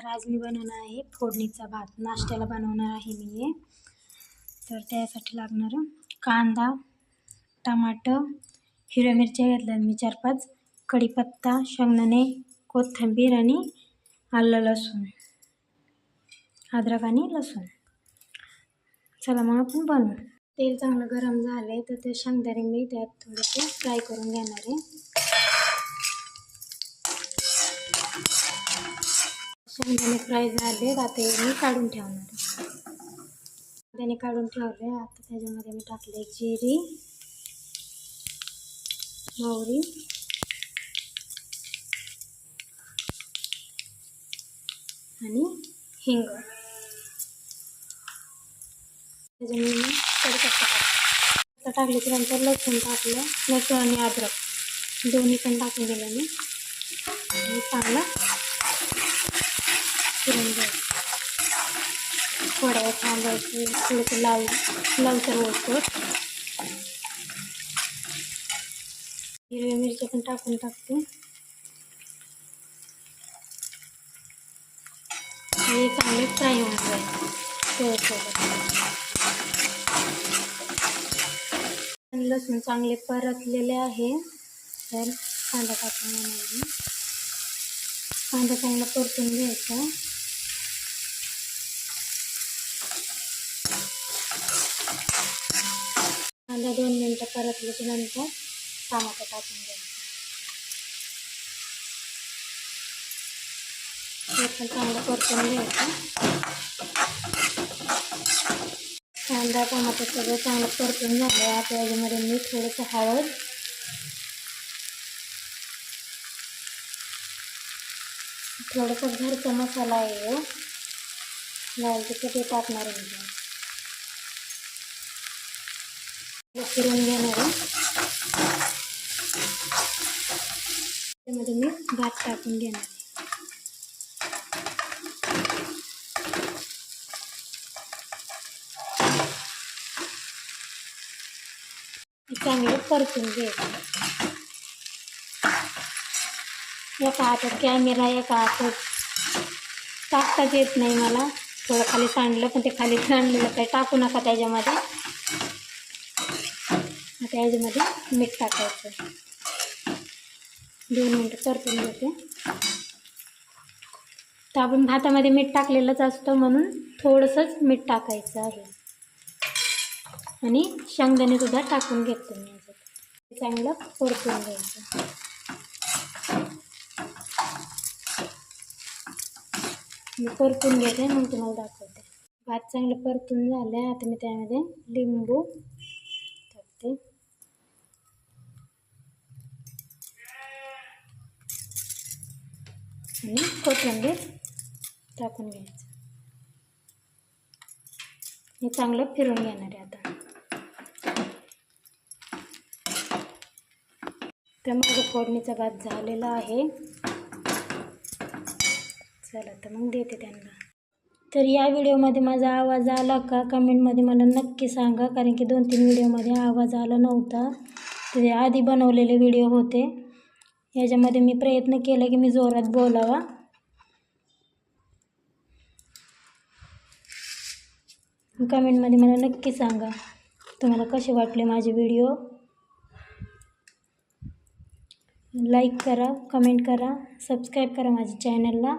तर आज मी बनवणार आहे फोडणीचा भात. नाश्त्याला बनवणार आहे मी हे. तर त्यासाठी लागणार कांदा टमाटर हिरव्या मिरच्या घेतल्या मी चार पाच कढीपत्ता शेंगदाणे कोथिंबीर आणि आलं लसूण अद्रक आणि लसूण. चला मग आपण बनवू. तेल चांगलं गरम झालं आहे तर ते शेंगदाणे मी त्यात थोडेसे फ्राय करून घेणार आहे. शेंगदाणे फ्राय झाले. आता हे मी काढून ठेवणार त्याने शेंगदाणे काढून ठेवले. आता त्याच्यामध्ये मी टाकले जिरी मोहरी आणि हिंग. त्याच्यामुळे मी कढीपत्ता टाकला. नंतर लसूण टाकलं. लसूण आणि अद्रक. दोन्ही पण टाकून दिलं मी. चांगलं फिरून घ्यायचं थोड्या वेळ थांबायचं थोडंसं लाल लालसर होतो हिरव्या मिरच्या पण टाकून टाकतो. हे चांगले फ्राय होऊन जाईल. लसूण चांगले परतलेले आहे. तर कांदा टाकून कांदा चांगला परतून घ्यायचा. कांदा दोन मिनटं परतल्याच्यानंतर नंतर टाकून घ्यायचं ते पण चांगलं परतून घ्यायचं. कांदा टमाटर सगळं चांगलं परतून झालं आता याच्यामध्ये मी थोडंसं हळद. थोडंसं घरचा मसाला आहे हो. लाल तिखट हे टाकणार आहे करून फिरून घेणार आहे. त्यामध्ये मी भात टाकून घेणार आहे. चांगलं परतून घ्यायचं. एका हातात कॅमेरा एका हातात टाकताच येत नाही मला. थोडं खाली सांडलं पण ते खाली सांडलेलं काही टाकू नका त्याच्यामध्ये. त्या याच्यामध्ये मीठ टाकायचं. दोन मिनटं परतून घेते. तर आपण भातामध्ये मीठ टाकलेलंच असतं म्हणून थोडंसंच मीठ टाकायचं आहे. आणि शेंगदाणे सुद्धा टाकून घेते मी याच्यात. चांगलं परतून घ्यायचं. मी परतून घेते मग तुम्हाला दाखवते. भात चांगलं परतून झालं आहे आता मी त्यामध्ये लिंबू आणि कोथिंबीर टाकून घ्यायचं. हे चांगलं फिरून घेणार आहे आता. तर माझा फोडणीचा भात झालेला आहे. चला तर मग देते त्यांना. तर या व्हिडिओमध्ये माझा आवाज आला का? कमेंटमध्ये मला नक्की सांगा कारण की दोन तीन व्हिडिओमध्ये आवाज आला नव्हता. ते आधी बनवलेले व्हिडिओ होते. याच्यामध्ये मी प्रयत्न केला की मी जोरात बोलावा. कमेंटमध्ये मला नक्की सांगा तुम्हाला कसे वाटले माझे व्हिडिओ? लाईक करा कमेंट करा सबस्क्राईब करा माझ्या चॅनलला